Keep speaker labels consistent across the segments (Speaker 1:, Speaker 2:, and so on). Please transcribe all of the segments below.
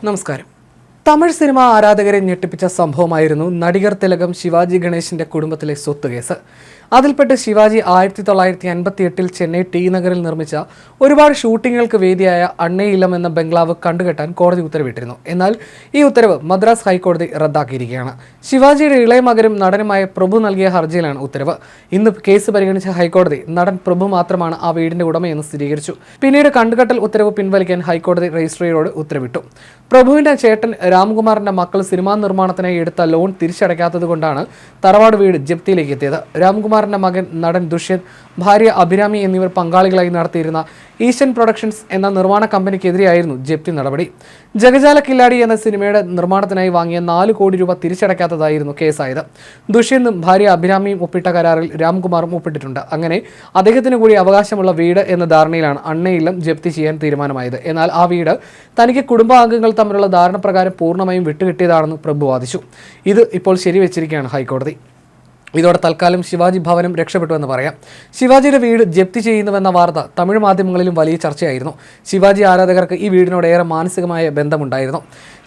Speaker 1: നമസ്കാരം തമിഴ് സിനിമ ആരാധകരെ ഞെട്ടിപ്പിച്ച സംഭവമായിരുന്നു നടികർ തിലകം ശിവാജി ഗണേശിന്റെ കുടുംബത്തിലെ സ്വത്ത് കേസ്. അതിൽപ്പെട്ട് ശിവാജി ആയിരത്തി തൊള്ളായിരത്തി അൻപത്തി എട്ടിൽ ചെന്നൈ ടി നഗറിൽ നിർമ്മിച്ച ഒരുപാട് ഷൂട്ടിങ്ങുകൾക്ക് വേദിയായ അണ്ണയിലം എന്ന ബംഗ്ലാവ് കണ്ടുകെട്ടാൻ കോടതി ഉത്തരവിട്ടിരുന്നു. എന്നാൽ ഈ ഉത്തരവ് മദ്രാസ് ഹൈക്കോടതി റദ്ദാക്കിയിരിക്കുകയാണ്. ശിവാജിയുടെ ഇളയ മകനും നടനുമായ പ്രഭു നൽകിയ ഹർജിയിലാണ് ഉത്തരവ്. ഇന്ന് കേസ് പരിഗണിച്ച ഹൈക്കോടതി നടൻ പ്രഭു മാത്രമാണ് ആ വീടിന്റെ ഉടമയെന്ന് സ്ഥിരീകരിച്ചു. പിന്നീട് കണ്ടുകെട്ടൽ ഉത്തരവ് പിൻവലിക്കാൻ ഹൈക്കോടതി രജിസ്ട്രിയോട് ഉത്തരവിട്ടു. പ്രഭുവിന്റെ ചേട്ടൻ രാംകുമാറിന്റെ മക്കൾ സിനിമാ നിർമ്മാണത്തിനായി എടുത്ത ലോൺ തിരിച്ചടയ്ക്കാത്തത് കൊണ്ടാണ് തറവാട് വീട് ജപ്തിയിലേക്ക് എത്തിയത്. രാംകുമാറിന്റെ മകൻ നടൻ ദുഷ്യന്ത് ഭാര്യ അഭിരാമി എന്നിവർ പങ്കാളികളായി നടത്തിയിരുന്ന ഈശൻ പ്രൊഡക്ഷൻസ് എന്ന നിർമ്മാണ കമ്പനിക്കെതിരെയായിരുന്നു ജപ്തി നടപടി. ജഗജാല കില്ലാടി എന്ന സിനിമയുടെ നിർമ്മാണത്തിനായി വാങ്ങിയ നാല് കോടി രൂപ തിരിച്ചടയ്ക്കാത്തതായിരുന്നു കേസായത്. ദുഷ്യന്തും ഭാര്യ അഭിരാമിയും ഒപ്പിട്ട കരാറിൽ രാംകുമാറും ഒപ്പിട്ടിട്ടുണ്ട്. അങ്ങനെ അദ്ദേഹത്തിന് കൂടി അവകാശമുള്ള വീട് എന്ന ധാരണയിലാണ് അണ്ണയില്ലം ജപ്തി ചെയ്യാൻ തീരുമാനമായത്. എന്നാൽ ആ വീട് തനിക്ക് കുടുംബാംഗങ്ങൾ തമ്മിലുള്ള ധാരണ പ്രകാരം പൂർണമായും വിട്ടുകിട്ടിയതാണെന്ന് പ്രഭു വാദിച്ചു. ഇത് ഇപ്പോൾ ശരിവെച്ചിരിക്കുകയാണ് ഹൈക്കോടതി. ഇതോടെ തൽക്കാലം ശിവാജി ഭവനം രക്ഷപ്പെട്ടുവെന്ന് പറയാം. ശിവാജിയുടെ വീട് ജപ്തി ചെയ്യുന്നുവെന്ന വാർത്ത തമിഴ് മാധ്യമങ്ങളിലും വലിയ ചർച്ചയായിരുന്നു. ശിവാജി ആരാധകർക്ക് ഈ വീടിനോട് ഏറെ മാനസികമായ ബന്ധമുണ്ടായിരുന്നു.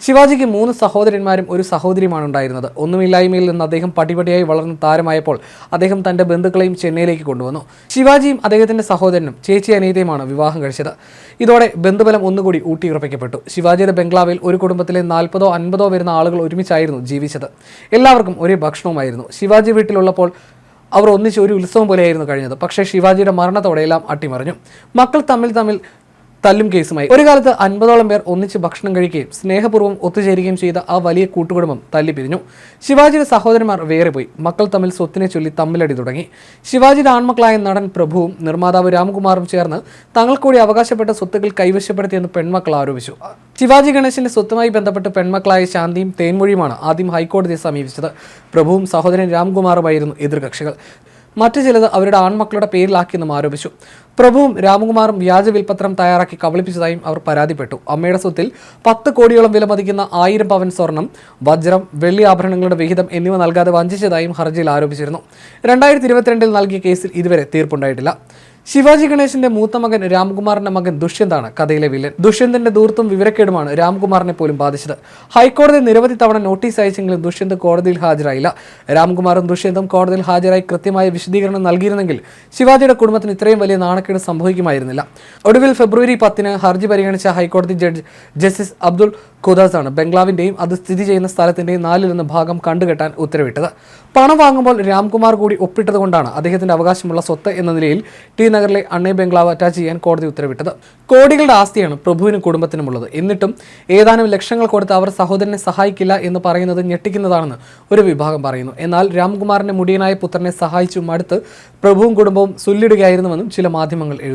Speaker 1: ശിവാജിക്ക് മൂന്ന് സഹോദരന്മാരും ഒരു സഹോദരിയുമാണ് ഉണ്ടായിരുന്നത്. ഒന്നുമില്ലായ്മയിൽ നിന്ന് അദ്ദേഹം പടിപടിയായി വളർന്ന താരമായപ്പോൾ അദ്ദേഹം തന്റെ ബന്ധുക്കളെയും ചെന്നൈയിലേക്ക് കൊണ്ടുവന്നു. ശിവാജിയും അദ്ദേഹത്തിന്റെ സഹോദരനും ചേച്ചി അനിയതയുമാണ് വിവാഹം കഴിച്ചത്. ഇതോടെ ബന്ധുബലം ഒന്നുകൂടി ഊട്ടിയുറപ്പിക്കപ്പെട്ടു. ശിവാജിയുടെ ബംഗ്ലാവിൽ ഒരു കുടുംബത്തിലെ നാൽപ്പതോ അൻപതോ വരുന്ന ആളുകൾ ഒരുമിച്ചായിരുന്നു ജീവിച്ചത്. എല്ലാവർക്കും ഒരേ ഭക്ഷണവുമായിരുന്നു. ശിവാജി വീട്ടിലുള്ളപ്പോൾ അവർ ഒന്നിച്ച് ഒരു ഉത്സവം പോലെയായിരുന്നു കഴിഞ്ഞത്. പക്ഷേ ശിവാജിയുടെ മരണത്തോടെയെല്ലാം അട്ടിമറിഞ്ഞു. മക്കൾ തമ്മിൽ തമ്മിൽ തല്ലും കേസുമായി. ഒരു കാലത്ത് അൻപതോളം പേർ ഒന്നിച്ച് ഭക്ഷണം കഴിക്കുകയും സ്നേഹപൂർവം ഒത്തുചേരുകയും ചെയ്ത ആ വലിയ കൂട്ടുകുടുംബം തല്ലിപ്പിരിഞ്ഞു ശിവാജിയുടെ സഹോദരന്മാർ വേറെ പോയി. മക്കൾ തമ്മിൽ സ്വത്തിനെ ചൊല്ലി തമ്മിലടി തുടങ്ങി. ശിവാജിയുടെ ആൺമക്കളായ നടൻ പ്രഭുവും നിർമ്മാതാവ് രാംകുമാറും ചേർന്ന് തങ്ങൾ കൂടി അവകാശപ്പെട്ട സ്വത്തുക്കൾ കൈവശപ്പെടുത്തിയെന്ന് പെൺമക്കൾ ആരോപിച്ചു. ശിവാജി ഗണേശന്റെ സ്വത്തുമായി ബന്ധപ്പെട്ട് പെൺമക്കളായ ശാന്തിയും തേൻമൊഴിയുമാണ് ആദ്യം ഹൈക്കോടതിയെ സമീപിച്ചത്. പ്രഭുവും സഹോദരൻ രാംകുമാറുമായിരുന്നു എതിർകക്ഷികൾ. മറ്റു ചിലത് അവരുടെ ആൺമക്കളുടെ പേരിലാക്കിയെന്നും ആരോപിച്ചു. പ്രഭുവും രാമകുമാറും വ്യാജ വിൽപ്പത്രം തയ്യാറാക്കി കബളിപ്പിച്ചതായും അവർ പരാതിപ്പെട്ടു. അമ്മയുടെ സ്വത്തിൽ പത്ത് കോടിയോളം വില മതിക്കുന്ന ആയിരം പവൻ സ്വർണം വജ്രം വെള്ളി ആഭരണങ്ങളുടെ വിഹിതം എന്നിവ നൽകാതെ വഞ്ചിച്ചതായും ഹർജിയിൽ ആരോപിച്ചിരുന്നു. രണ്ടായിരത്തി ഇരുപത്തിരണ്ടിൽ നൽകിയ കേസിൽ ഇതുവരെ തീർപ്പുണ്ടായിട്ടില്ല. ശിവാജി ഗണേശന്റെ മൂത്ത മകൻ രാംകുമാറിന്റെ മകൻ ദുഷ്യന്താണ് കഥയിലെ വില്ലൻ. ദുഷ്യന്തന്റെ ദൂർത്തും വിവരക്കേടുമാണ് രാംകുമാറിനെ പോലും ബാധിച്ചത്. ഹൈക്കോടതി നിരവധി തവണ നോട്ടീസ് അയച്ചെങ്കിലും ദുഷ്യന്ത് കോടതിയിൽ ഹാജരായില്ല. രാംകുമാറും ദുഷ്യന്തും കോടതിയിൽ ഹാജരായി കൃത്യമായ വിശദീകരണം നൽകിയിരുന്നെങ്കിൽ ശിവാജിയുടെ കുടുംബത്തിന് ഇത്രയും വലിയ നാണക്കേട് സംഭവിക്കുമായിരുന്നില്ല. ഒടുവിൽ ഫെബ്രുവരി പത്തിന് ഹർജി പരിഗണിച്ച ഹൈക്കോടതി ജഡ്ജ് ജസ്റ്റിസ് അബ്ദുൾ ഖുദാസ് ആണ് ബംഗ്ലാവിന്റെയും അത് സ്ഥിതി ചെയ്യുന്ന സ്ഥലത്തിന്റെയും നാലിലൊന്ന് ഭാഗം കണ്ടുകെട്ടാൻ ഉത്തരവിട്ടത്. പണം വാങ്ങുമ്പോൾ രാംകുമാർ കൂടി ഒപ്പിട്ടതുകൊണ്ടാണ് അദ്ദേഹത്തിന്റെ അവകാശമുള്ള സ്വത്ത് എന്ന നിലയിൽ ടി നഗറിലെ അണ്ണേ ബംഗ്ലാവ് അറ്റാച്ച് ചെയ്യാൻ കോടതി ഉത്തരവിട്ടത്. കോടികളുടെ ആസ്തിയാണ് പ്രഭുവിനും കുടുംബത്തിനുമുള്ളത്. എന്നിട്ടും ഏതാനും ലക്ഷങ്ങൾ കൊടുത്ത് അവർ സഹോദരനെ സഹായിക്കില്ല എന്ന് പറയുന്നത് ഞെട്ടിക്കുന്നതാണെന്ന് ഒരു വിഭാഗം പറയുന്നു. എന്നാൽ രാംകുമാറിന്റെ മുടിയനായ പുത്രനെ സഹായിച്ചു മടുത്ത് പ്രഭുവും കുടുംബവും സുല്ലിടുകയായിരുന്നുവെന്നും ചില മാധ്യമങ്ങൾ എഴുതുന്നു.